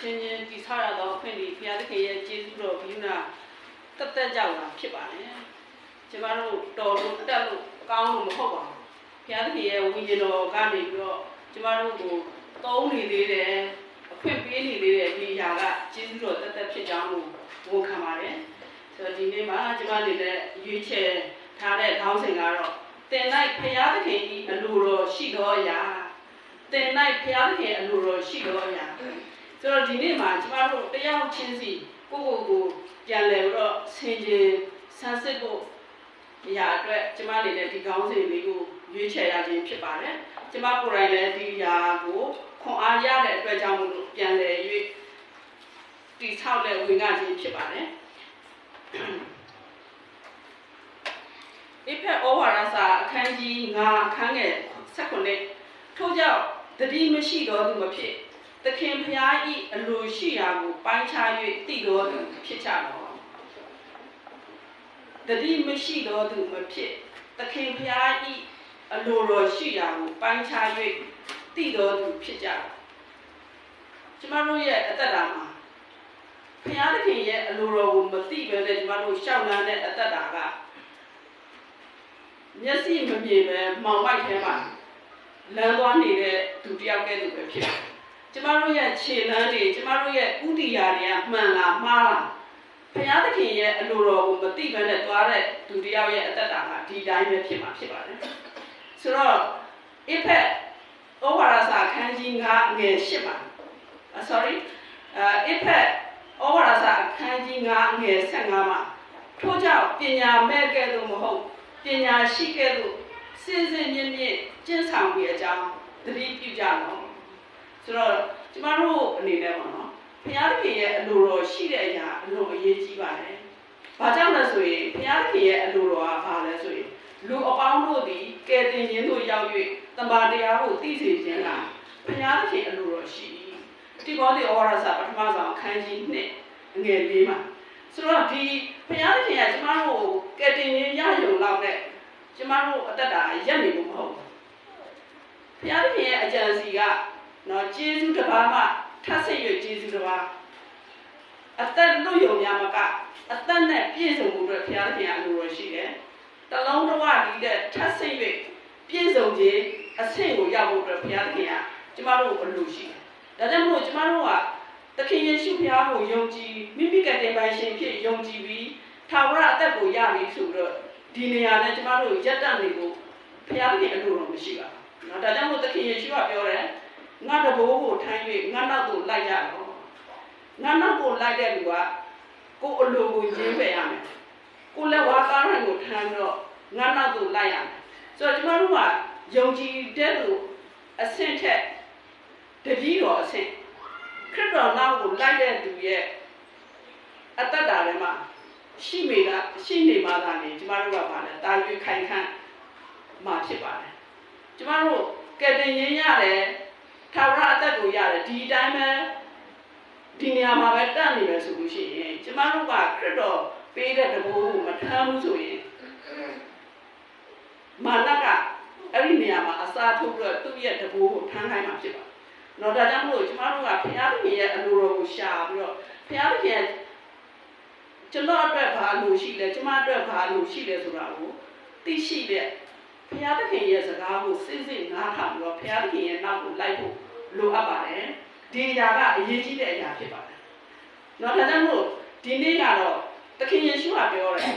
ချင်းချင်းတည်ဆောက်ရသောအခွင့်အရေးဘုရားသခင်ရဲ့ကျေးဇူးတော်ဘုရားတက်တက်ကြောက်တာဖြစ်ပါတယ်ကျမတို့တော်လို့တက်လို့ကောင်းလို့မဟုတ်ပါဘူးဘုရားသခင်ရဲ့ဝိညာဉ်တော်ကနေပြီးတော့ကျမတို့ကိုသုံးနေသေးတယ်အခွင့်ပေးနေသေးတယ်ဒီအရာကကျေးဇူးတော်တက်တက်ဖြစ်ကြောင်းကိုဝန်ခံပါတယ်ဆိုတော့ဒီနေ့မှာကျမအနေနဲ့ရွေးချယ်ထားတဲ့ခေါင်းစဉ်ကတော့တင်လိုက်ဘုရားသခင်ဤအလိုတော်ရှိသောအရာတင်လိုက်ဘုရားသခင်အလိုတော်ရှိသောအရာ ဆိုတော့ဒီနေ့မှာကျမတို့တယောက်ချင်းစီကိုယ့်ကိုယ်ကိုပြန်လည်ပြီးတော့ဆင်ခြင်ဆန်းစစ်ဖို့အရာအတွက်ကျမအနေနဲ့ဒီကောင်းစဉ်လေးကိုရွေးချယ်ရခြင်းဖြစ်ပါတယ်။ကျမကိုယ်တိုင်လည်းဒီအရာကိုခွန်အားရတဲ့အတွက်ကြောင့်မလို့ပြန်လည်၍တည်ဆောက်တဲ့ဝင်ငါခြင်းဖြစ်ပါတယ်။အဖက်ဩဝါဒစာအခန်းကြီး9အခန်းငယ်16ထို့ကြောင့်တတိမရှိတော်သူမဖြစ် သခင်ဖျားဤအလိုရှိရာကိုပိုင်းခြား၍တည်တော်သူဖြစ်ကြတော်တတိမရှိတော်သူမဖြစ်သခင်ဖျားဤအလိုတော်ရှိရာကိုပိုင်းခြား၍တည်တော်သူဖြစ်ကြတော်ကျမတို့ရဲ့အသက်တာမှာဖျားသခင်ရဲ့အလိုတော်ကိုမသိဘဲနဲ့ကျမတို့ရှောက်လန်းတဲ့အသက်တာကမျက်စိမမြင်ပဲမောင်မိုက်ထဲမှာလမ်းသွားနေတဲ့သူတစ်ယောက်ကဲ့သို့ပဲဖြစ်တယ် ကျမတို့ရဲ့ခြေလမ်းတွေကျမတို့ရဲ့ဥတီယာတွေကမှန်လားမှားလားဘုရားသခင်ရဲ့အလိုတော်ကိုမသိဘဲနဲ့သွားတဲ့သူတစ်ယောက်ရဲ့အသက်တာကဒီတိုင်းပဲဖြစ်မှာဖြစ်ပါတယ်ဆိုတော့အဖက်ဩဝါဒစာခန်းကြီး9အငယ်10ပါ uh, sorry အဖက်ဩဝါဒစာခန်းကြီး9အငယ်15မှာထို့ကြောင့်ပညာမဲ့ကဲ့သို့မဟုတ်ပညာရှိကဲ့သို့စဉ်စဉ်မြင့်မြင့်ကျင့်ဆောင်ပြီးအကြောင်းသတိပြုကြတော့ ဆိုတော့ကျမတို့အနေနဲ့ပေါ့နော်ဘုရားသခင်ရဲ့အလိုတော်ရှိတဲ့အရာအလွန်အရေးကြီးပါတယ်။ဘာကြောင့်လဲဆိုရင်ဘုရားသခင်ရဲ့အလိုတော်ကဘာလဲဆိုရင်လူအပေါင်းတို့သည်ကယ်တင်ခြင်းတို့ရောက်၍တမန်တရားကိုသိစေခြင်းကဘုရားသခင်အလိုတော်ရှိ၏။ဒီဘောဓိဩဝါဒစာပထမဆုံးအခန်းကြီး2အငယ်၄မှာဆိုတော့ဒီဘုရားသခင်ကကျမတို့ကယ်တင်ခြင်းရရုံလောက်နဲ့ကျမတို့အသက်တာရက်နေဖို့မဟုတ်ဘူး။ဘုရားသခင်ရဲ့အကြံစီက နော်ကျေးဇူးတစ်ပါးမှထပ်ဆင့်၍ကျေးဇူးတစ်ပါးအသက်လွတ်ယုံများမကအသက်နဲ့ပြည့်စုံမှုအတွက်ဘုရားသခင်အလိုတော်ရှိတယ်။တလုံးတစ်ဝဒီတဲ့ထပ်ဆင့်၍ပြည့်စုံခြင်းအဆင့်ကိုရောက်ဖို့အတွက်ဘုရားသခင်ကကျမတို့ကိုအလိုရှိတယ်။ဒါကြောင့်မို့ကျမတို့ကသခင်ယေရှုဘုရားကိုယုံကြည်မိမိကတင်ပိုင်ရှင်ဖြစ်ယုံကြည်ပြီးထာဝရအသက်ကိုရပြီဆိုတော့ဒီနေရာနဲ့ကျမတို့ရက်တန့်နေဖို့ဘုရားသခင်အလိုတော်မရှိပါဘူး။နော်ဒါကြောင့်မို့သခင်ယေရှုကပြောတယ် ငါတဘိုးကိုထမ်း၍ငါနောက်ကိုလိုက်ရတော့ငါနောက်ကိုလိုက်တဲ့လူကကိုယ်အလိုကိုရင်းပယ်ရမယ်ကိုယ်လက်ဝါးကားရိုင်းကိုထမ်းပြီးတော့ငါနောက်ကိုလိုက်ရမယ်ဆိုတော့ကျမတို့ကယုံကြည်တဲ့လူအဆင့်ထက်တပည့်တော်အဆင့်ခရစ်တော်နောက်ကိုလိုက်တဲ့သူရဲ့အတ္တတာထဲမှာရှိမိတာရှိနေမှသာနေကျမတို့ကပါလဲတာရွေးခိုင်ခန့်မှာဖြစ်ပါတယ်ကျမတို့ကယ်တင်ရင်ရတယ် ထာဝရအသက်ကိုရတယ်ဒီအတိုင်းပဲဒီနေရာမှာပဲတတ်နေမယ်ဆိုလို့ရှိရင်ကျမတို့ကခရစ်တော်ပေးတဲ့တဘိုးကိုမထမ်းဘူးဆိုရင်မာနကအဲ့ဒီနေရာမှာအစားထုတ်ပြီးတော့သူ့ရဲ့တဘိုးကိုထမ်းခိုင်းမှာဖြစ်ပါတယ်။တော့ဒါကြောင့်မလို့ကျမတို့ကဘုရားသခင်ရဲ့အလိုတော်ကိုရှာပြီးတော့ဘုရားသခင်ရဲ့ကျွန်တော်အတွက်ဘာလို့ရှိလဲကျမအတွက်ဘာလို့ရှိလဲဆိုတာကိုသိရှိတဲ့ ဘုရားသခင်ရဲ့စကားကိုစိတ်စိတ်နားထောင်ပြီးတော့ဘုရားသခင်ရဲ့နောက်ကိုလိုက်ဖို့လိုအပ်ပါတယ်ဒီအရာကအရေးကြီးတဲ့အရာဖြစ်ပါတယ်။နော်ဒါကြောင့်မို့ဒီနေ့ကတော့သခင်ယေရှုကပြောတယ်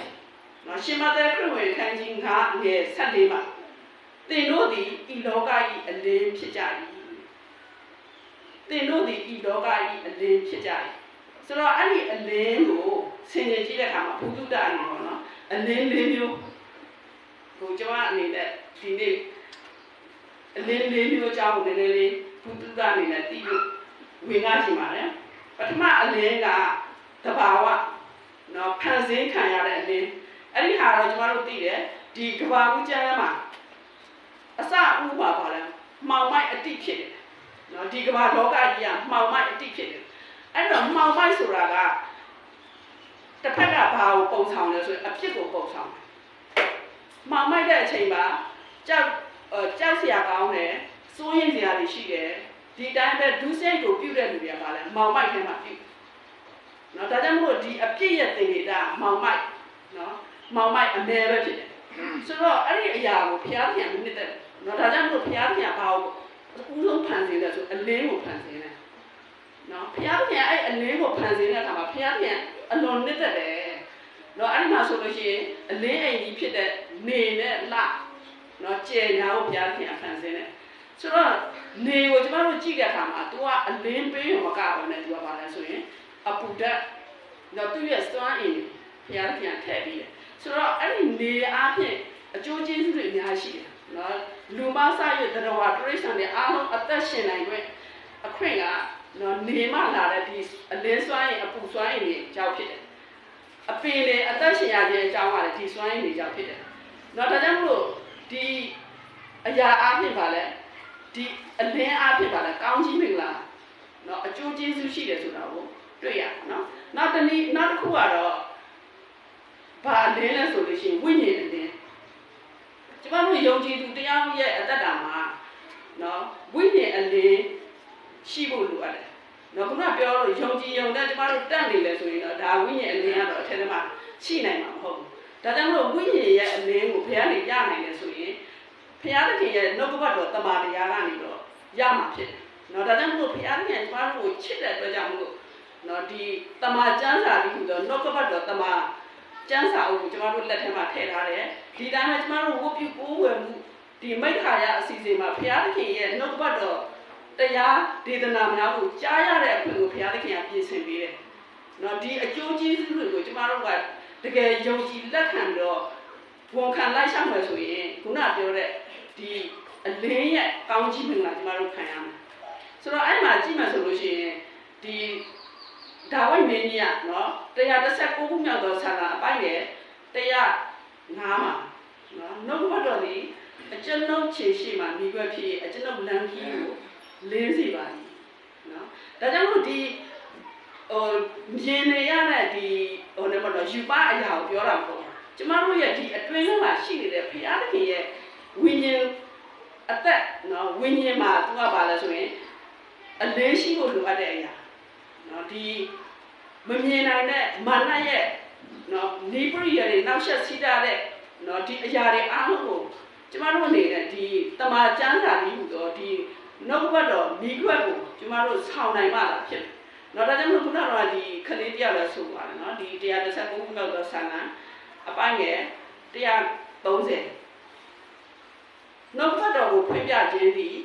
နော်ရှင်မသက်ခရစ်ဝင်ခန်းကြီး9ငယ်14မှာသင်တို့သည်ဤလောက၏အလင်းဖြစ်ကြ၏သင်တို့သည်ဤလောက၏အလင်းဖြစ်ကြ၏ဆိုတော့အဲ့ဒီအလင်းကိုဆင်ခြင်ကြည့်တဲ့အခါမှာဘုဒ္ဓတာအနေပေါ့နော်အလင်းလေးမျိုး ကိုကျွန်မအနေနဲ့ဒီနေ့အလင်းလေးမျိုးအကြောင်းကိုနည်းနည်းလေးဘုဒ္ဓတာအနေနဲ့သိလို့ဝင်ကားရှိပါတယ်ပထမအလင်းကတဘာဝနော်ဖန်ဆင်းခံရတဲ့အလင်းအဲ့ဒီဟာတော့ကျွန်တော်တို့သိတယ်ဒီကဘာဦးကျမ်းမှာအစဥပါပါလဲမှောင်မိုက်အတိဖြစ်တယ်နော်ဒီကဘာလောကကြီးကမှောင်မိုက်အတိဖြစ်တယ်အဲ့တော့မှောင်မိုက်ဆိုတာကတစ်ဖက်ကဘာကိုပုံဆောင်လဲဆိုရင်အဖြစ်ကိုပုံဆောင်တယ် မှောင်မိုက်တဲ့အချိန်မှာကြောက်ကြောက်စရာကောင်းတယ်စိုးရင်စရာတွေရှိတယ်ဒီတိုင်းပဲဒုစိတ်ကိုပြုတ်တဲ့လူတွေကပါလဲမှောင်မိုက်ထဲမှာပြုတ်နော်ဒါကြောင့်မို့ဒီအပြစ်ရဲ့သင်္ကေတမှောင်မိုက်နော်မောင်မိုက်အမဲပဲဖြစ်တယ်ဆိုတော့အဲ့ဒီအရာကိုဘုရားပြန်မနစ်တယ်နော်ဒါကြောင့်မို့ဘုရားပြန်ပါအောင်အူးဆုံးဖန်ဆင်းတယ်ဆိုအလင်းကိုဖန်ဆင်းတယ်နော်ဘုရားပြန်အဲ့အလင်းကိုဖန်ဆင်းတဲ့အခါမှာဘုရားပြန်အလွန်နစ်တယ်နော်အဲ့ဒီမှာဆိုလို့ရှိရင်အလင်းအိမ်ကြီးဖြစ်တဲ့ နေနဲ့လနော်ကျယ်ညာကိုဘုရားပြန်ဖန်ဆင်းတယ်ဆိုတော့နေကိုကျမတို့ကြည့်တဲ့အခါမှာ तू ကအလင်းပေးရောမကဘူးနဲ့ तू ကပါလဲဆိုရင်အပူဓာတ်တော့သူ့ရဲ့စွမ်းအင်ဘုရားပြန်ထည့်ပြီးတယ်ဆိုတော့အဲ့ဒီနေအားဖြင့်အကျိုးကျေးဇူးတွေအများရှိတယ်နော်လူမဆရတဲ့တော်ဝါတရိษံတွေအားလုံးအသက်ရှင်နိုင်ခွင့်အခွင့်ကနော်နေမှလာတဲ့ဒီအလင်းစွမ်းအင်အပူစွမ်းအင်တွေကြောင့်ဖြစ်တယ်အပင်တွေအသက်ရှင်ရခြင်းအကြောင်းကလည်းဒီစွမ်းအင်တွေကြောင့်ဖြစ်တယ် နော်ဒါကြောင့်မလို့ဒီအရာအားဖြင့်ပါလဲဒီအလင်းအားဖြင့်ပါလဲကောင်းကြီးမင်္ဂလာနော်အကျိုးကျေးဇူးရှိတယ်ဆိုတာကိုတွေ့ရနော်နောက်တစ်နည်းနောက်တစ်ခုကတော့ဘာအလင်းလဲဆိုလို့ရှိရင်ဝိညာဉ်အလင်းကျမတို့ယုံကြည်သူတရားရဲ့အသက်တာမှာနော်ဝိညာဉ်အလင်းရှိဖို့လိုအပ်တယ်နော်ခုနပြောလို့ယုံကြည်ယုံတဲ့ကျမတို့တတ်နေလဲဆိုရင်တော့ဒါဝိညာဉ်အလင်းကတော့အထက်ထဲမှာရှိနိုင်မှာမဟုတ်ဘူး ဒါကြောင့်မလို့ဝိညာဉ်ရဲ့အလင်းကိုဘုရားနေရနိုင်တယ်ဆိုရင်ဘုရားသခင်ရဲ့နှုတ်ကပတ်တော်တမန်တရားကနေတော့ရမှာဖြစ်တယ်နော်ဒါကြောင့်မလို့ဘုရားသခင်ကျမတို့ကိုချစ်တဲ့အတွက်ကြောင့်မလို့နော်ဒီတမန်ကျမ်းစာပြီးတော့နှုတ်ကပတ်တော်တမန်ကျမ်းစာအုပ်ကိုကျမတို့လက်ထဲမှာထည့်ထားတယ်ဒီတိုင်းမှာကျမတို့ဝတ်ပြုကိုးဝယ်မှုဒီမိခါရအစီအစဉ်မှာဘုရားသခင်ရဲ့နှုတ်ကပတ်တော်တရားဒေသနာများကိုကြားရတဲ့အခွင့်ကိုဘုရားသခင်ကပြင်ဆင်ပေးတယ်နော်ဒီအကျိုးကျေးဇူးတွေကိုကျမတို့က တကယ်ယုံကြည်လက်ခံတော့ဝန်ခံလိုက်ဆောင်မယ်ဆိုရင်ခုနပြောတဲ့ဒီအလင်းရဲ့ကောင်းချီးမင်္ဂလာကျမတို့ခံရမယ်ဆိုတော့အဲ့မှာကြည့်မှဆိုလို့ရှိရင်ဒီဒါဝိမင်းကြီးကနော်119ခုမြောက်သောဆန္ဒအပိုင်းရဲ့105မှာနော်နှုတ်ဘတ်တော်ဒီအကျွန်ုပ်ခြေရှိမှမိခွက်ဖြစ်အကျွန်ုပ်လမ်းကြီးကိုလင်းစီပါသည်နော်ဒါကြောင့်မို့ဒီ ဟိုမြင်နေရတဲ့ဒီဟိုလည်းမတော့ယူပါအရာကိုပြောတာမဟုတ်ဘူးကျမတို့ရဲ့ဒီအတွင်းထဲမှာရှိနေတဲ့ဖရာသခင်ရဲ့ဝိညာဉ်အသက်နော်ဝိညာဉ်မှာသူကပါလဲဆိုရင်အလေးရှိဖို့လိုအပ်တဲ့အရာနော်ဒီမမြင်နိုင်တဲ့မာနရဲ့နော်နေပရိယတွေနောက်ဆက်စီးတာတဲ့နော်ဒီအရာတွေအားလုံးကိုကျမတို့အနေနဲ့ဒီတမာကျမ်းစာကြီးဟူသောဒီနှုတ်ဘတ်တော်မိခွက်ကိုကျမတို့ဆောင်းနိုင်မှလာဖြစ်တယ်။ နော်ဒါကြောင့်မို့ခုနကဒီခလေးတရားလည်းဆိုပါတယ်နော်ဒီ139ခုမြောက်သောဆန္ဒအပိုင်းငယ်130နှုတ်ဘတ်တော်ကိုဖွင့်ပြခြင်းသည်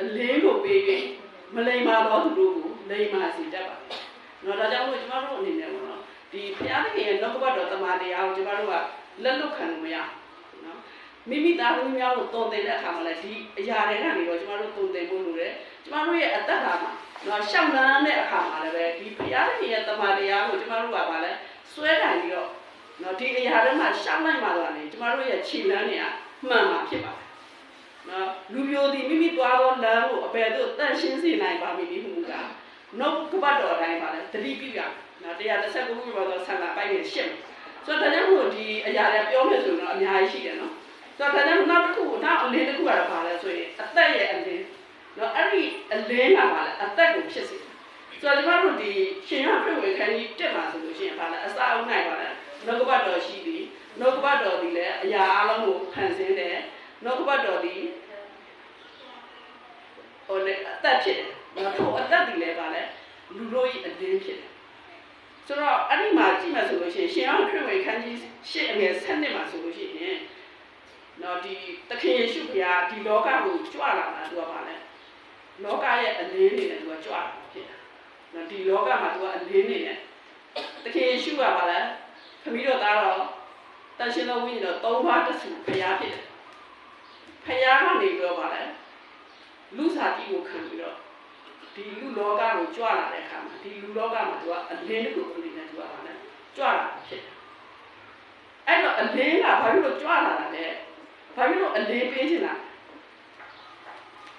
အလင်းကိုပေး၍မလိမ္မာသောသူတို့ကိုလိမ္မာစေတတ်ပါ။နော်ဒါကြောင့်မို့ကျမတို့အနေနဲ့ပေါ့နော်ဒီဘုရားသခင်ရဲ့နှုတ်ဘတ်တော်တမန်တရားကိုကျမတို့ကလက်လွတ်ခံလို့မရဘူးနော်မိမိသားသမီးများကိုတုံတင်တဲ့အခါမှာလည်းဒီအရာတွေကနေတော့ကျမတို့တုံတင်ဖို့လိုတယ်ကျမတို့ရဲ့အသက်တာမှာ နော်ရှောက်လန်းတဲ့အခါမှာလည်းပဲဒီဘုရားသခင်ရဲ့တမန်တရားကိုကျမတို့ကပါလဲစွဲတိုင်ပြီးတော့နော်ဒီအရာတွေမှာရှောက်လိုက်မှတော့လေကျမတို့ရဲ့ခြေလမ်းတွေကမှန်မှာဖြစ်ပါတယ်နော်လူမျိုးဒီမိမိသွားသောလမ်းကိုအပယ်သို့တန့်ရှင်းစေနိုင်ပါမည်ဒီမှုကနှုတ်ကပတ်တော်တိုင်းပါလဲတတိပြုရနော်139ခုမြောက်သောဆန္ဒပိုက်နဲ့ရှင်းဆိုတော့ဒါကြောင့်မို့ဒီအရာတွေပြောမယ်ဆိုတော့အများကြီးရှိတယ်နော်ဆိုတော့ဒါကြောင့်နောက်တစ်ခုနောက်အလင်းတစ်ခုကတော့ပါလဲဆိုရင်အသက်ရဲ့အလင်း နော်အဲ့ဒီအလင်းကပါလဲအသက်ကိုဖြစ်စေတယ်ဆိုတော့ဒီမှာတို့ဒီရှင်ရဖွင့်ဝေခန်းကြီးတက်ပါဆိုလို့ရှိရင်ပါလဲအစာအုပ်နိုင်ပါလဲနှုတ်ကပတ်တော်ရှိပြီနှုတ်ကပတ်တော်ဒီလည်းအရာအလုံးကိုဖန်ဆင်းတယ်နှုတ်ကပတ်တော်ဒီဟိုလေအသက်ဖြစ်တယ်နော်ထိုအသက်ဒီလည်းပါလဲလူတို့ရဲ့အလင်းဖြစ်တယ်ဆိုတော့အဲ့ဒီမှာကြည့်မှဆိုလို့ရှိရင်ရှင်အောင်ခရစ်ဝင်ခန်းကြီးရှစ်အငယ်7နှစ်မှာဆိုလို့ရှိရင်နော်ဒီသခင်ယေရှုဘုရားဒီလောကကိုကြွလာတာသူကပါလဲ လောကရဲ့အလင်းနေနဲ့သူကကြွလာဖြစ်တာနော်ဒီလောကမှာသူကအလင်းနေနဲ့သခင်ယေရှုကပါလဲခမီးတော်သားတော်တန်ရှင်တော်ဝိညာဉ်တော်သုံးပါးတဆူဘုရားဖြစ်တယ်ဘုရားကနေပြီးတော့ပါလဲလူစားကြီးကိုခံပြီးတော့ဒီလူလောကကိုကြွလာတဲ့အခါမှာဒီလူလောကမှာသူကအလင်းတစ်ခုအနေနဲ့သူကပါလဲကြွလာဖြစ်တယ်အဲ့တော့အလင်းကဘာဖြစ်လို့ကြွလာတာလဲဘာဖြစ်လို့အလင်းပေးချင်တာ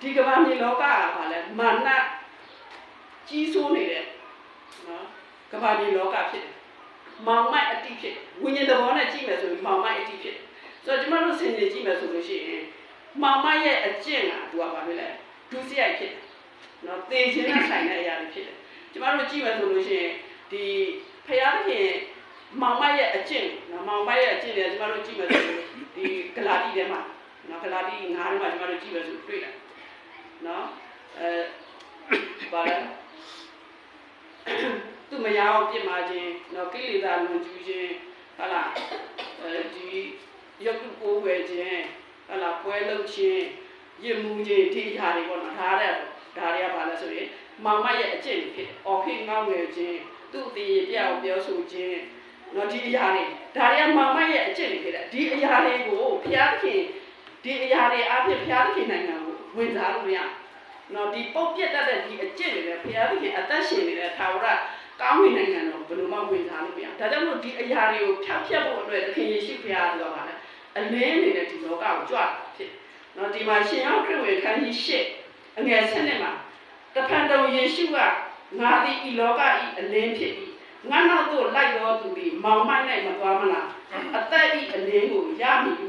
ဒီကမ္ဘာမြေလောကကပါလဲမာနကြီးစိုးနေတဲ့နော်ကမ္ဘာမြေလောကဖြစ်တယ်မောင်မိုက်အတိဖြစ်ဝိညာဉ်သဘောနဲ့ကြည့်မယ်ဆိုရင်မောင်မိုက်အတိဖြစ်ဆိုတော့ကျမတို့ဆင်ခြင်ကြည့်မယ်ဆိုလို့ရှိရင်မောင်မိုက်ရဲ့အကျင့်ကသူကဘာဖြစ်လဲဒုစရိုက်ဖြစ်တယ်နော်သေခြင်းနဲ့ဆိုင်တဲ့အရာတွေဖြစ်တယ်ကျမတို့ကြည့်မယ်ဆိုလို့ရှိရင်ဒီဖယားသခင်မောင်မရဲ့အကျင့်နော်မောင်မရဲ့အကျင့်တွေကျမတို့ကြည့်မယ်ဆိုလို့ဒီဂလာတိထဲမှာနော်ဂလာတိ9ထဲမှာကျမတို့ကြည့်မယ်ဆိုတွေ့တယ် နော်အဲဘာလဲသူမယားကိုပြစ်မှာခြင်းနော်ကိလေသာလွန်ကျူးခြင်းဟာလားအဲဒီရုပ်တုကိုးဝယ်ခြင်းဟာလားပွဲလုပ်ခြင်းရစ်မှုခြင်းဒီအရာတွေပေါ့နော်ဒါတဲ့ဒါတွေကဘာလဲဆိုရင်မောင်မရဲ့အကျင့်တွေဖြစ်တယ်။အော်ဖိငောင်းငယ်ခြင်းသူ့အသေးပြောက်ပြောဆိုခြင်းနော်ဒီအရာတွေဒါတွေကမောင်မရဲ့အကျင့်တွေဖြစ်တယ်။ဒီအရာတွေကိုဘုရားသခင်ဒီအရာတွေအဖြစ်ဘုရားသခင်နိုင်ငံကို ဝင်စားလို့မရနော်ဒီပုတ်ပြတ်တတ်တဲ့ဒီအကျင့်တွေလည်းဘုရားသခင်အသက်ရှင်နေတဲ့သာဝရကောင်းဝင်နိုင်ငံတော်ဘယ်လိုမှဝင်စားလို့မရဒါကြောင့်မို့ဒီအရာတွေကိုဖြောက်ဖြတ်ဖို့အတွက်သခင်ယေရှုဘုရားပြောပါလေအလင်းနေတဲ့ဒီလောကကိုကြွဖြစ်နော်ဒီမှာရှင်ရောက်ခရစ်ဝင်ခန်းကြီးရှစ်အငယ်ဆက်နဲ့မှာတဖန်တော်ယေရှုကငါသည်ဤလောကဤအလင်းဖြစ်၏ငါနောက်သို့လိုက်တော်သူသည်မောင်မိုက်၌မသွားမလားအသက်ဤအလင်းကိုရမည်ဟု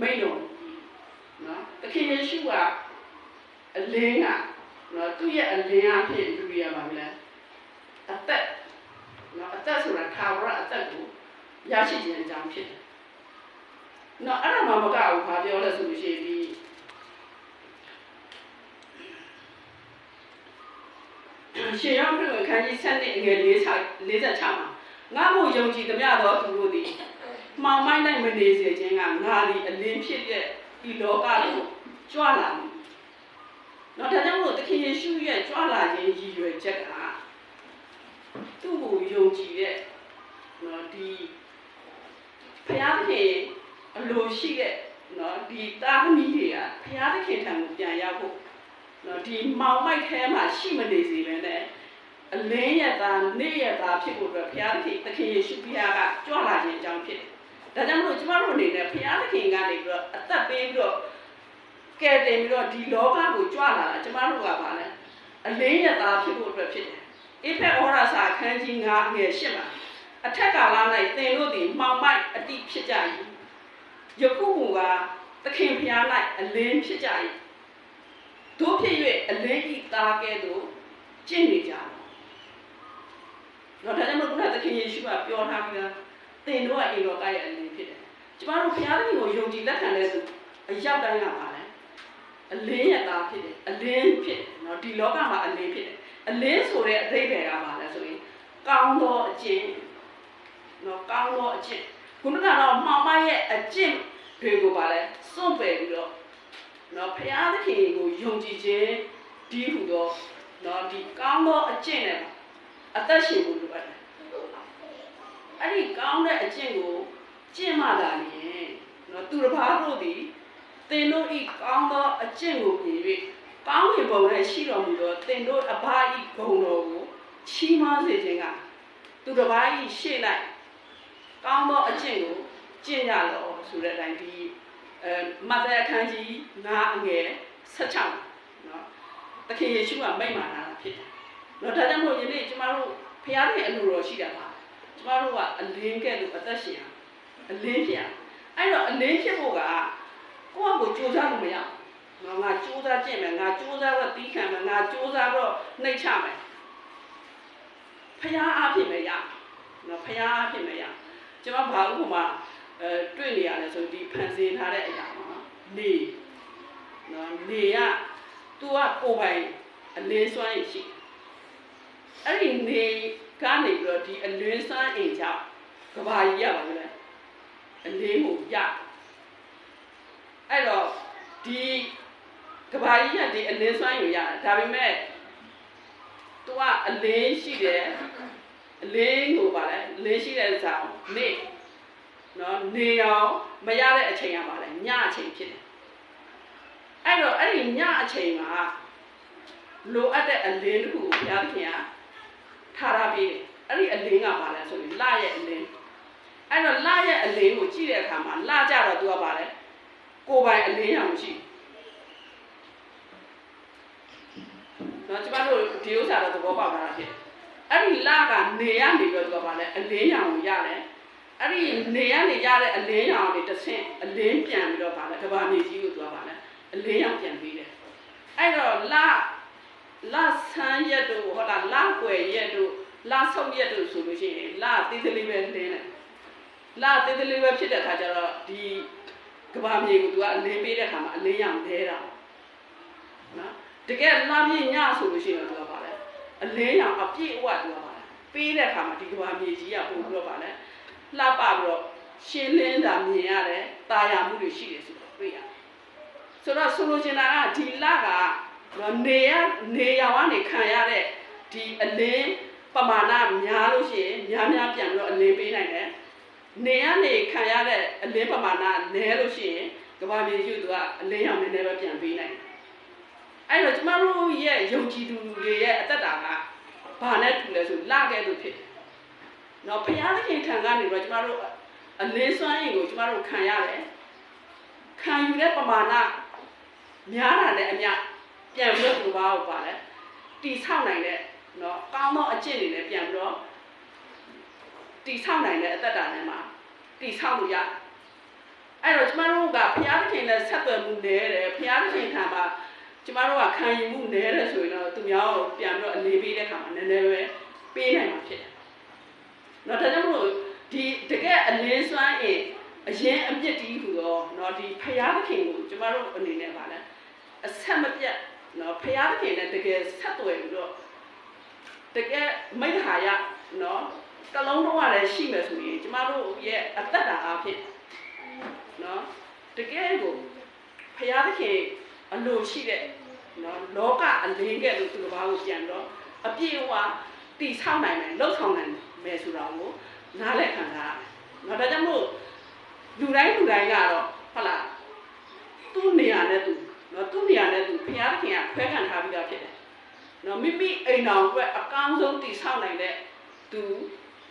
မိန့်တော်နော်သခင်ယေရှုက အလင်းကနော်သူ့ရဲ့အလင်းအဖြစ်လူရပါမလားအသက်နော်အသက်ဆိုတာခါဝရအသက်ကိုရရှိခြင်းအကြောင်းဖြစ်တယ်နော်အဲ့ဒါမှမကဘူးဘာပြောလဲဆိုလို့ရှိရင်ဒီရှင်ရောက်ပြုခန်းကြီး7နှစ်အငယ်46မှာငါ့ကိုယုံကြည်သမျှသောသူတို့သည်မှောင်မိုက်နိုင်မနေစေခြင်းကငါသည်အလင်းဖြစ်တဲ့ဒီလောကကိုကြွလာမည်။ နော်ဒါကြောင့်မို့သခင်ယေရှုရဲ့ကြွလာခြင်းရည်ရွယ်ချက်ကသူ့ကိုယုံကြည်တဲ့နော်ဒီဘုရားသခင်အလိုရှိတဲ့နော်ဒီတာသမီးတွေကဘုရားသခင်ထံကိုပြန်ရောက်ဖို့နော်ဒီမောင်မိုက်ထဲမှာရှိမနေစေဘဲနဲ့အလင်းရတာနေ့ရတာဖြစ်ဖို့အတွက်ဘုရားသခင်သခင်ယေရှုဘုရားကကြွလာခြင်းအကြောင်းဖြစ်တယ်။ဒါကြောင့်မို့ကျမတို့အနေနဲ့ဘုရားသခင်ကနေပြီးတော့အသက်ပေးပြီးတော့ ကဲတင်ပြီးတော့ဒီလောကကိုကြွလာတာကျမတို့ကပါလဲအလင်းရတာဖြစ်ဖို့အတွက်ဖြစ်တယ်။အိဖက်ဩရစာအခန်းကြီး9ငယ်8မှာအထက်ကာလ၌သင်တို့သည်မှောင်မိုက်အတိဖြစ်ကြ၏ယခုမူကားသခင်ဖျား၌အလင်းဖြစ်ကြ၏တို့ဖြစ်၍အလင်းဤသားကဲ့သို့ကျင့်နေကြတယ်တော့ဒါကြောင့်မို့ခုနသခင်ယေရှုကပြောထားပြီးသားသင်တို့ကအိမ်တော်ကရဲ့အလင်းဖြစ်တယ်ကျမတို့ဘုရားသခင်ကိုယုံကြည်လက်ခံတဲ့သူအရောက်တိုင်းကပါလဲ အလင်းရတာဖြစ်တယ်အလင်းဖြစ်တယ်နော်ဒီလောကမှာအလင်းဖြစ်တယ်အလင်းဆိုတဲ့အဓိပ္ပာယ်ကပါလဲဆိုရင်ကောင်းသောအကျင့်နော်ကောင်းသောအကျင့်ခုနကတော့မှောင်မရဲ့အကျင့်တွေကိုပါလဲစွန့်ပယ်ပြီးတော့နော်ဘုရားသခင်ကိုယုံကြည်ခြင်းဒီဟုသောနော်ဒီကောင်းသောအကျင့်နဲ့အသက်ရှင်ဖို့လိုအပ်တယ်အဲ့ဒီကောင်းတဲ့အကျင့်ကိုကျင့်မှသာလျှင်နော်သူတစ်ပါးတို့သည် သင်တို့ဤကောင်းသောအကျင့်ကိုမြင်၍ကောင်းကင်ဘုံ၌ရှိတော်မူသောသင်တို့အဘဤဂုဏ်တော်ကိုချီးမွမ်းစေခြင်းကသူတစ်ပါးဤရှေ့၌ကောင်းသောအကျင့်ကိုကျင့်ကြလောဆိုတဲ့အတိုင်းဒီအဲမဿဲအခန်းကြီး9အငယ်16နော်သခင်ယေရှုကမိန့်မာတာဖြစ်တယ်နော်ဒါကြောင့်မို့ယနေ့ကျမတို့ဖခင်ရဲ့အလိုတော်ရှိတာပါကျမတို့ကအလင်းကဲ့သို့အသက်ရှင်အလင်းဖြစ်အဲ့တော့အလင်းဖြစ်ဖို့က ကိုယ့်အကိုကြိုးစားလို့မရဘူးငါကြိုးစားကျင့်မယ်ငါကြိုးစားတော့ပြီးခံမယ်ငါကြိုးစားတော့နှိတ်ချမယ်ဖခင်အားဖြင့်မရနော်ဖခင်အားဖြင့်မရကျမဘာဥပမာအဲတွေ့နေရတယ်ဆိုဒီဖန်ဆင်းထားတဲ့အရာပါနော်နေနော်နေက तू ကကိုယ်ပိုင်အလင်းစွမ်းရရှိအဲ့ဒီနေကနေပြီးတော့ဒီအလင်းစွမ်းအိမ်ကြောင့်ကဘာကြီးရပါမလဲအလင်းကိုရ အဲ့တော့ဒီကဘာကြီးကဒီအလင်းစွမ်းကိုရတယ်ဒါပေမဲ့ तू ကအလင်းရှိတယ်အလင်းကိုပါလဲအလင်းရှိတဲ့ဆောင်နေနော်နေအောင်မရတဲ့အချိန်ကပါလဲညအချိန်ဖြစ်တယ်အဲ့တော့အဲ့ဒီညအချိန်မှာလိုအပ်တဲ့အလင်းတစ်ခုကိုဘုရားသခင်ကထားရပေးတယ်အဲ့ဒီအလင်းကပါလဲဆိုရင်လရဲ့အလင်းအဲ့တော့လရဲ့အလင်းကိုကြည့်တဲ့အခါမှာလကြတော့သူကပါလဲ ကိုယ်ပိုင်အလင်းရောင်ရှိနော်ကျမတို့ဒီဥစ္စာတော့သဘောပေါက်တာဖြစ်အဲ့ဒီလကနေရနေပြီးတော့သူကပါလဲအလင်းရောင်ကိုရတယ်အဲ့ဒီနေရနေရတဲ့အလင်းရောင်တွေတစ်ဆင့်အလင်းပြန်ပြီးတော့ပါလဲကဘာမြေကြီးကိုသူကပါလဲအလင်းရောင်ပြန်ပြီးတယ်အဲ့တော့လလဆန်းရက်တို့ဟုတ်လားလကွယ်ရက်တို့လဆုပ်ရက်တို့ဆိုလို့ရှိရင်လသေးသေးလေးပဲလင်းတယ်လသေးသေးလေးပဲဖြစ်တဲ့အခါကျတော့ဒီ ကဘာမြေကိုသူကအလင်းပေးတဲ့အခါမှာအလင်းရောင်သေးတာနော်တကယ်လမြေညဆိုလို့ရှိရင်သူကပါလေအလင်းရောင်အပြည့်အဝသူကပါလေပေးတဲ့အခါမှာဒီကဘာမြေကြီးကပို့ပြီးတော့ပါလေလှပပြီးတော့ရှင်းလင်းတာမြင်ရတယ်တာယာမှုတွေရှိတယ်ဆိုတော့တွေ့ရတယ်ဆိုတော့ဆိုလိုချင်တာကဒီလကတော့နေရနေရောင်ကနေခံရတဲ့ဒီအလင်းပမာဏများလို့ရှိရင်များများပြန်ပြီးတော့အလင်းပေးနိုင်တယ်။ နေရနေခံရတဲ့အလင်းပမာဏနည်းလို့ရှိရင်ကမ္ဘာမြေကြီးသူကအလင်းရောင်နည်းနည်းပဲပြန်ပေးနိုင်အဲ့တော့ကျမတို့ရဲ့ယုံကြည်သူတွေရဲ့အသက်တာကဘာနဲ့တူလဲဆိုလခဲ့လို့ဖြစ်နော်ဘုရားသခင်ထံကနေတော့ကျမတို့အလင်းစွမ်းရည်ကိုကျမတို့ခံရတယ်ခံယူတဲ့ပမာဏများတာနဲ့အမျှပြန်ပြီးတော့ဘုရားကိုပါတယ်တိဆောက်နိုင်တဲ့နော်ကောင်းသောအကျင့်တွေနဲ့ပြန်ပြီးတော့ တည်ဆောက်နိုင်တဲ့အတ္တနဲ့မှာတည်ဆောက်လို့ရတယ်။အဲ့တော့ကျမတို့ကဘုရားသခင်နဲ့ဆက်သွယ်မှုနည်းတယ်ဘုရားသခင်ခံမှာကျမတို့ကခံယူမှုနည်းတယ်ဆိုရင်တော့သူများကိုပြန်ပြီးတော့အနေပေးတဲ့အခါမှာနည်းနည်းပဲပေးနိုင်မှာဖြစ်တယ်။နော်ဒါကြောင့်မလို့ဒီတကယ်အလင်းစွမ်းအင်အရင်အမြင့်တီးဟူတော့နော်ဒီဘုရားသခင်ကိုကျမတို့အနေနဲ့ပါလဲအဆက်မပြတ်နော်ဘုရားသခင်နဲ့တကယ်ဆက်သွယ်ပြီးတော့တကယ်မိတ်ဟာရနော် ကလုံးတော့လည်းရှိမယ်ဆိုရင်ကျမတို့ရဲ့အသက်တာအဖြစ်နော်တကယ်ကိုဖရာသခင်အလိုရှိတဲ့နော်လောကအလင်းကဲ့သို့သူတစ်ပါးကိုပြန်တော့အပြည့်အဝတည်ဆောက်နိုင်မယ်လှုပ်ဆောင်နိုင်မယ်ဆိုတာကိုနားလည်ခံတာနော်ဒါကြောင့်မို့လူတိုင်းလူတိုင်းကတော့ဟုတ်လားသူ့နေရာနဲ့သူနော်သူ့နေရာနဲ့သူဘုရားသခင်ကခွဲခံထားပြီးသားဖြစ်တယ်နော်မိမိအိမ်တော်အတွက်အကောင်းဆုံးတည်ဆောက်နိုင်တဲ့သူ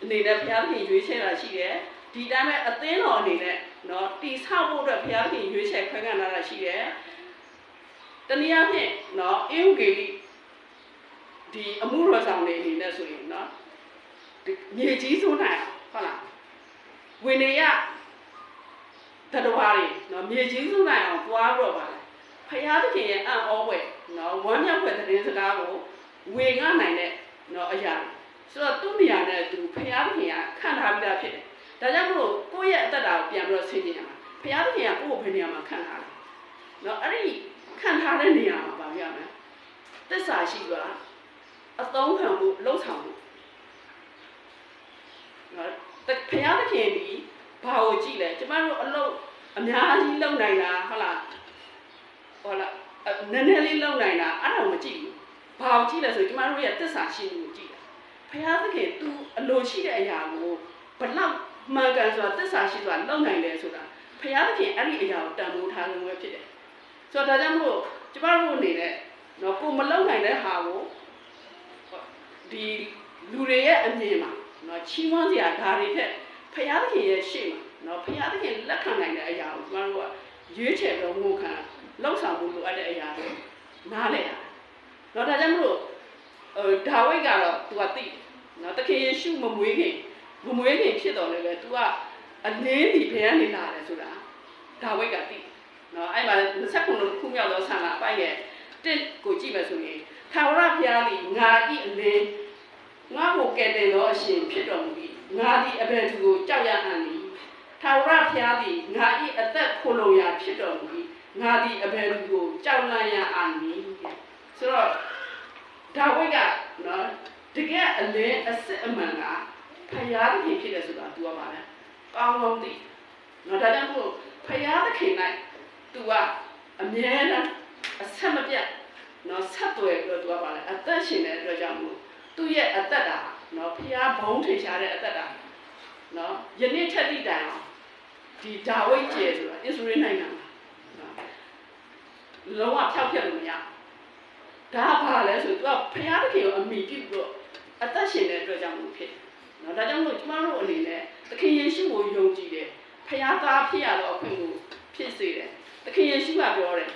အနေနဲ့ဘုရားသခင်ရွေးချယ်တာရှိတယ်ဒီတိုင်းပဲအသင်းတော်အနေနဲ့နော်တည်ဆောက်ဖို့အတွက်ဘုရားသခင်ရွေးချယ်ခွဲခံထားတာရှိတယ်တနည်းအားဖြင့်နော်အင်္ဂေလိဒီအမှုတော်ဆောင်တွေအနေနဲ့ဆိုရင်နော်မြေကြီးစိုးနိုင်ဟုတ်လားဝိနည်းတတဝါတွေနော်မြေကြီးစိုးနိုင်အောင်သွားတော့ပါလေဖယားသခင်ရဲ့အံ့ဩဖွယ်နော်ဝမ်းမြောက်ဖွယ်သတင်းစကားကိုဝေငှနိုင်တဲ့နော်အရာ ဆိုတော့သူ့နေရာနဲ့သူဖယားသခင်ကခံထားပြီးသားဖြစ်တယ်။ဒါကြောင့်မလို့ကိုယ့်ရဲ့အသက်တာကိုပြန်ပြီးတော့ဆင်ခြင်ရမှာဖယားသခင်ကကိုယ့်ကိုဘယ်နေရာမှာခံထားလဲ။နော်အဲ့ဒီခံထားတဲ့နေရာမှာပါပြရမယ်။သစ္စာရှိသွားအသုံးခံမှုလှုပ်ဆောင်မှုနော်ဖယားသခင်ဒီဘာကိုကြည့်လဲကျမတို့အလုပ်အများကြီးလုပ်နိုင်တာဟုတ်လားဟောလားနည်းနည်းလေးလုံနိုင်တာအဲ့ဒါကိုမကြည့်ဘူး။ဘာကိုကြည့်လဲဆိုရင်ကျမတို့ရဲ့သစ္စာရှိမှုကိုကြည့်တာ။ဘု ရားသခင် तू အလိုရှိတဲ့အရာကိုဘလောက်မှန်ကန်စွာသစ္စာရှိစွာလုံနိုင်တယ်ဆိုတာဘုရားသခင်အဲ့ဒီအရာကိုတန်ဖိုးထားခြင်းပဲဖြစ်တယ်။ဆိုတော့ဒါကြောင့်မို့ကျမတို့အနေနဲ့နော်ကိုမလုံနိုင်တဲ့ဟာကိုဒီလူတွေရဲ့အမြင်မှာနော်ချီးမွမ်းစရာဓာတ်တွေထက်ဘုရားသခင်ရဲ့ရှေ့မှာနော်ဘုရားသခင်လက်ခံနိုင်တဲ့အရာကိုကျမတို့ကရွေးချယ်တော်မူခံလောက်ဆောင်ဖို့လိုအပ်တဲ့အရာတွေနားလည်ရတယ်။တော့ဒါကြောင့်မလို့ဟိုဒါဝိတ်ကတော့ तू ကသိ နော်တခင်ယေရှုမမွေးခင်မမွေးခင်ဖြစ်တော်လည်းပဲ तू ကအလင်းဒီဘယ်ကနေလာတယ်ဆိုတာဒါဝိတ်ကသိနော်အဲ့မှာ29ခုမြောက်သောဆန္ဒအပိုက်ရဲ့တစ်ကိုကြည့်မယ်ဆိုရင်ထာဝရဘုရားသည်ငါဤအလင်းငါ့ကိုကယ်တင်သောအရှင်ဖြစ်တော်မူ၏ငါသည်အဘယ်သူကိုကြောက်ရအံ့၏ထာဝရဘုရားသည်ငါဤအသက်ခိုလုံရာဖြစ်တော်မူ၏ငါသည်အဘယ်သူကိုကြောက်လန့်ရအာမည်ဆိုတော့ဒါဝိဒ်ကနော် တကယ်အလင်းအစစ်အမှန်ကဖယားသခင်ဖြစ်တယ်ဆိုတာ तू ကပါလဲကောင်းကောင်းသိနော်ဒါကြောင့်မို့ဖယားသခင်၌သူကအမြဲတမ်းအဆက်မပြတ်နော်ဆက်သွယ်ပြီးတော့သူကပါလဲအသက်ရှင်တဲ့အတွက်ကြောင့်မို့သူ့ရဲ့အသက်တာနော်ဖျားဘုံထင်ရှားတဲ့အသက်တာနော်ယနေ့ထက်တိတိုင်အောင်ဒီဒါဝိတ်ကျဲဆိုတာအစ္စရေးနိုင်ငံမှာနော်လုံးဝဖျောက်ဖျက်လို့မရဒါပါလဲဆိုသူကဖျားတခင်ကိုအမိပြုပြီးတော့ အသက်ရှင်တဲ့အတွက်ကြောင့်လို့ဖြစ်နော်ဒါကြောင့်မို့ကျမတို့အနေနဲ့သခင်ယေရှုကိုယုံကြည်တယ်ဘုရားသားဖြစ်ရတော့အခွင့်ကိုဖြစ်စေတယ်သခင်ယေရှုကပြောတယ်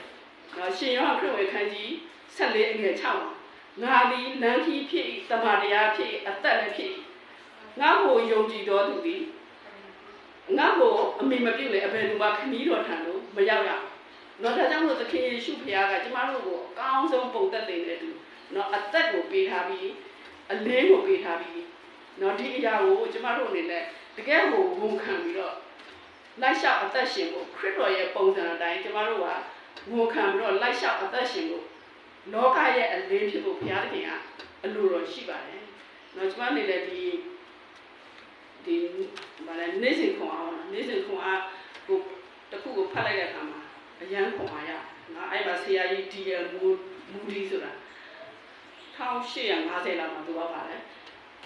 နော်ရှင်ယောဟန်ခရစ်ဝင်ခန်းကြီး14အငယ်6မှာငါသည်လမ်းခီးဖြစ်၏တမန်တရားဖြစ်၏အသက်လည်းဖြစ်၏ငါ့ကိုယုံကြည်တော်သူသည်ငါ့ကိုအမိမပြုတ်လေအဘယ်သူမှခမည်းတော်ထံသို့မရောက်ရ။တော့ဒါကြောင့်မို့သခင်ယေရှုဖခင်ကကျမတို့ကိုအကောင်းဆုံးပုံသက်တင်တဲ့သူနော်အသက်ကိုပေးထားပြီး အလင်းကိုပေးထားပြီးနော်ဒီအရာကိုကျမတို့အနေနဲ့တကယ်ကိုဝန်ခံပြီးတော့လိုက်လျှောက်အသက်ရှင်ဖို့ခရစ်တော်ရဲ့ပုံစံအတိုင်းကျမတို့ကဝန်ခံပြီးတော့လိုက်လျှောက်အသက်ရှင်ဖို့လောကရဲ့အလင်းဖြစ်ဖို့ဘုရားသခင်ကအလိုတော်ရှိပါတယ်နော်ကျမအနေနဲ့ဒီဒီဘာလဲနေစဉ်ခွန်အောင်နေစဉ်ခွန်အားကိုတခုကိုဖတ်လိုက်တဲ့အခါမှာအရန်ခွန်အားရနော်အဲ့မှာဆရာကြီး DL မူမူဒီဆိုတာ 1850လောက်မှာသူကပါတယ်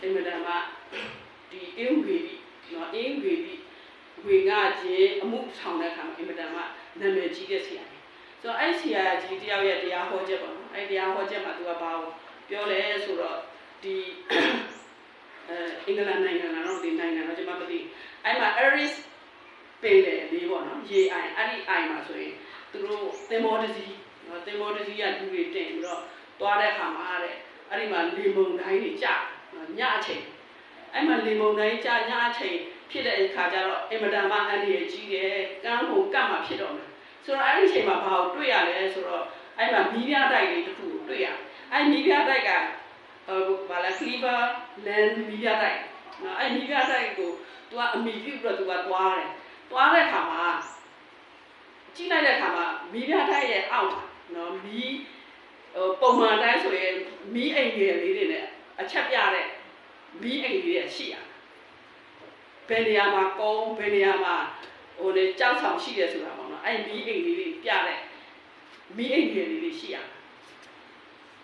အင်မတန်မှဒီအင်ဂွေဒီနော်အင်ဂွေဒီဝေငါချင်းအမှုဆောင်တဲ့အခါမှာအင်မတန်မှနာမည်ကြီးတဲ့ဆရာကြီးဆိုတော့အဲ့ဆရာကြီးတယောက်ရဲ့တရားဟောချက်ပေါ့နော်အဲ့တရားဟောချက်မှာသူကဘာကိုပြောလဲဆိုတော့ဒီအဲအင်္ဂလန်နိုင်ငံကတော့ဒီနိုင်ငံတော့ကျွန်မမသိအဲ့မှာ Aris ပင်လေလေးပေါ့နော်ရေအိုင်အဲ့ဒီအိုင်မှာဆိုရင်သူတို့သင်္ဘောတစ်စီးနော်သင်္ဘောတစ်စီးကလူတွေတင်ပြီးတော့သွားတဲ့အခါမှာတဲ့ အဲ့ဒီမှာလေမုန်တိုင်းတွေကြညအချိန်အဲ့မှာလေမုန်တိုင်းကြညအချိန်ဖြစ်တဲ့အခါကျတော့အင်မတန်မှအန္တရာယ်ကြီးတယ်ကမ်းပုံကပ်မှာဖြစ်တော့မယ်ဆိုတော့အဲ့ဒီအချိန်မှာဘာကိုတွေ့ရလဲဆိုတော့အဲ့မှာမီးပြတိုက်လေးတစ်ခုကိုတွေ့ရအဲ့မီးပြတိုက်ကဟိုဘာလဲ Cleaver Land မီးပြတိုက်နော်အဲ့မီးပြတိုက်ကို तू ကအမိပြုတ်ပြီးတော့ तू ကသွားတယ်သွားတဲ့အခါမှာကြည့်လိုက်တဲ့အခါမှာမီးပြတိုက်ရဲ့အောက်မှာနော်မီး ဟိုပုံမှန်တိုင်းဆိုရင်မီးအိမ်ငယ်လေးတွေနဲ့အချက်ပြတဲ့မီးအိမ်လေးတွေရှိရဘယ်နေရာမှာကုန်းဘယ်နေရာမှာဟိုလေကြောက်ဆောင်ရှိတယ်ဆိုတာပေါ့နော်အဲ့မီးအိမ်လေးတွေပြတဲ့မီးအိမ်ငယ်လေးတွေရှိရ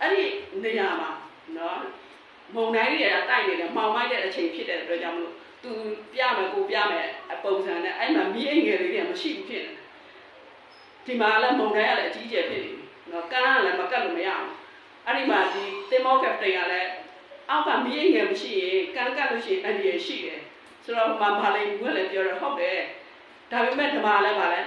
အဲ့ဒီနေရာမှာနော်မုံတိုင်းတွေကတိုက်နေတယ်မှောင်မိုက်တဲ့အချိန်ဖြစ်တဲ့အတွက်ကြောင့်မလို့သူပြမယ်ကိုပြမယ်အပုံစံနဲ့အဲ့မှာမီးအိမ်ငယ်လေးတွေကမရှိဘူးဖြစ်နေတယ်ဒီမှာလည်းမုံတိုင်းကလည်းအကြီးကျယ်ဖြစ်နေပြီ နော်ကန်းကလည်းမကတ်လို့မရအောင်အဲ့ဒီမှာဒီတင်မောကပတိန်ကလည်းအောက်ကမီးအိမ်ငယ်မရှိရင်ကန်းကတ်လို့ရှိရင်အန်ဒီရရှိတယ်ဆိုတော့မမလေးကလည်းပြောတော့ဟုတ်တယ်ဒါပေမဲ့ဒီမှာလည်းဗာလဲ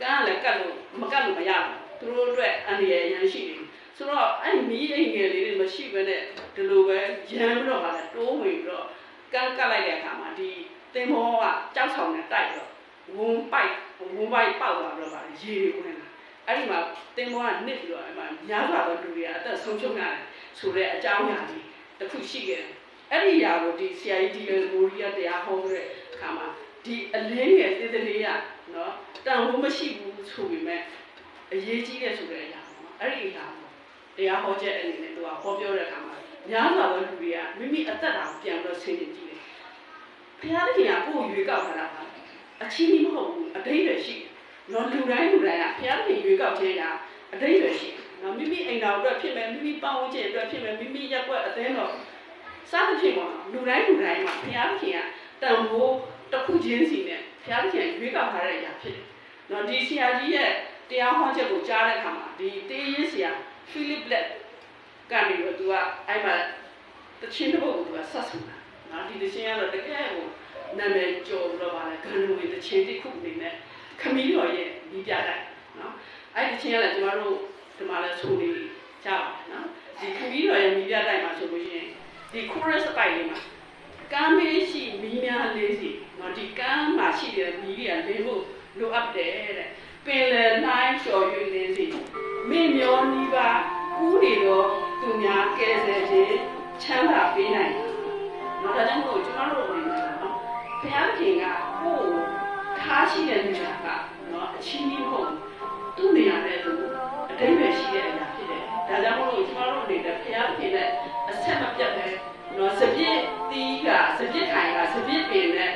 ကန်းကလည်းကတ်လို့မကတ်လို့မရဘူးသူတို့အတွက်အန်ဒီရရန်ရှိတယ်ဆိုတော့အဲ့မီးအိမ်ငယ်လေးတွေမရှိဘဲနဲ့ဒီလိုပဲရမ်းပြီးတော့ဗာလဲတိုးဝင်ပြီးတော့ကန်းကတ်လိုက်တဲ့အခါမှာဒီတင်မောကကြောက်ဆောင်နဲ့တိုက်တော့ဝုန်းပိုက်ဝုန်းပိုက်ပေါက်သွားပြီးတော့ဗာရေတွေဝင်လာ အဲ့ဒီမှာတင်မောကနစ်ပြီးတော့အဲ့မှာများစွာသောလူတွေကအသက်ဆုံးရှုံးရတယ်ဆိုတဲ့အကြောင်းအရာကြီးတစ်ခုရှိခဲ့တယ်အဲ့ဒီຢာကိုဒီ CID ရဲ့မိုရီယာတရားဟောတဲ့အခါမှာဒီအလင်းငယ်သေးသေးလေးကနော်တန်ဖိုးမရှိဘူးဆိုပေမဲ့အရေးကြီးတယ်ဆိုတဲ့အရာပေါ့နော်အဲ့ဒီအရာပေါ့တရားဟောချက်အနေနဲ့သူကဟောပြောတဲ့အခါမှာများစွာသောလူတွေကမိမိအသက်တာကိုပြန်ပြီးတော့ဆင်ခြင်ကြည့်တယ်ဘုရားသခင်ကကိုယ်ရွေးကောက်ထားတာပါအချင်းကြီးမဟုတ်ဘူးအတိတ်ပဲရှိတယ်နော်လူတိုင်းလူတိုင်းကဘုရားသခင်ရွေး ကောက်ခြင်းကအတိတ်ပဲရှိတယ်နော်မိမိအိမ်တော်အတွက်ဖြစ်မယ်မိမိပတ်ဝန်းကျင်အတွက်ဖြစ်မယ်မိမိရက်ွက်အသင်းတော်စသဖြင့်ပေါ့နော်လူတိုင်းလူတိုင်းမှာဘုရားသခင်ကတန်ဖိုးတစ်ခုချင်းစီနဲ့ဘုရားသခင်ရွေးကောက်ထားတဲ့အရာဖြစ်တယ်နော်ဒီဆရာကြီးရဲ့တရားဟောချက်ကိုကြားတဲ့အခါမှာဒီတေးရေးဆရာဖိလစ်လက်ကနေတော့သူကအဲ့မှာတချင်းတစ်ပုဒ်ကိုသူကဆက်ဆိုတာနော်ဒီတချင်းကတော့တကယ်ကိုနာမည်ကျော်တော့ပါလေဂန်နဝေတချင်းတစ်ခုအနေနဲ့ခမီးတော်ရဲ့ဒီပြတိုင်းနော် အဲ့ဒီချင်းကလည်းကျမတို့ဒီမှာလည်းဆိုနေကြပါတယ်နော်ဒီခမီးတော်ရဲ့မိပြတိုင်းမှာဆိုလို့ရှိရင်ဒီ chorus အပိုင်လေးမှာကမ်းမေးရှိမီးများလေးစီနော်ဒီကမ်းမှာရှိတဲ့မီးတွေကလင်းဖို့လိုအပ်တယ်တဲ့ပင်လယ်နှိုင်းလျှော်၍လင်းစီမိမျောနီးပါကူးနေတော့သူများကဲဆယ်ခြင်းချမ်းသာပေးနိုင်တယ်နော်ဒါကြောင့်မို့ကျွန်တော်တို့ဝင်နေတာနော်ဘုရားခင်ကကိုယ်ထားရှိတဲ့နေရာကနော်အချင်းကြီးမဟုတ် သူ့နေရာနဲ့သူအတိတ်ပဲရှိတဲ့အရာဖြစ်တယ်ဒါကြောင့်မို့လို့ကျွန်တော်တို့နေတဲ့ဘုရားခင်နဲ့အဆက်မပြတ်ပဲနော်စပြည့်တီးကစပြည့်ထိုင်ကစပြည့်ပင်နဲ့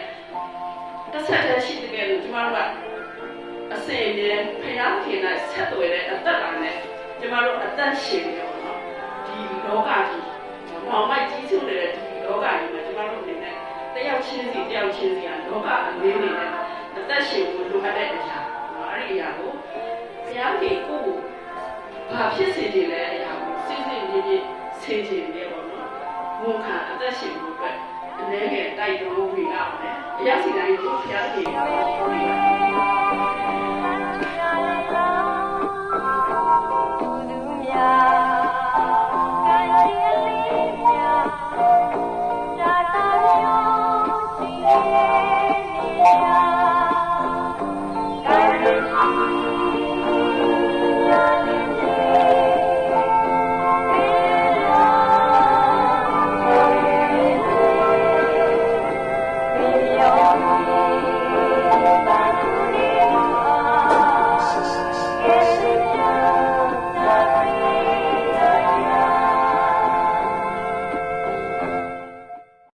တစ်ဆက်တည်းရှိတဲ့လို့ကျွန်တော်တို့ကအစင်နဲ့ဘုရားခင်နဲ့ဆက်သွယ်တဲ့အသက်တာနဲ့ကျွန်တော်တို့အသက်ရှင်နေတော့နော်ဒီလောကကြီးမောင်မိုက်ကြီးစုနေတဲ့ဒီလောကကြီးမှာကျွန်တော်တို့အနေနဲ့တယောက်ချင်းစီတယောက်ချင်းစီကလောကအလေးနေနဲ့အသက်ရှင်ဖို့လိုအပ်တဲ့အရာနော်အဲ့ဒီအရာကိုဘု ရားခင်ကိုယ်ဘာဖြစ်စေခြင်းလဲအရာကိုစိစိမြင့်မြင့်ဆင်ခြင်နေပေါ့နော်ဝန်ခံအသက်ရှင်ဖို့အတွက်အနေငယ်တိုက်တွန်းပြီးတော့အရာစီတိုင်းကိုဘုရားခင်ကို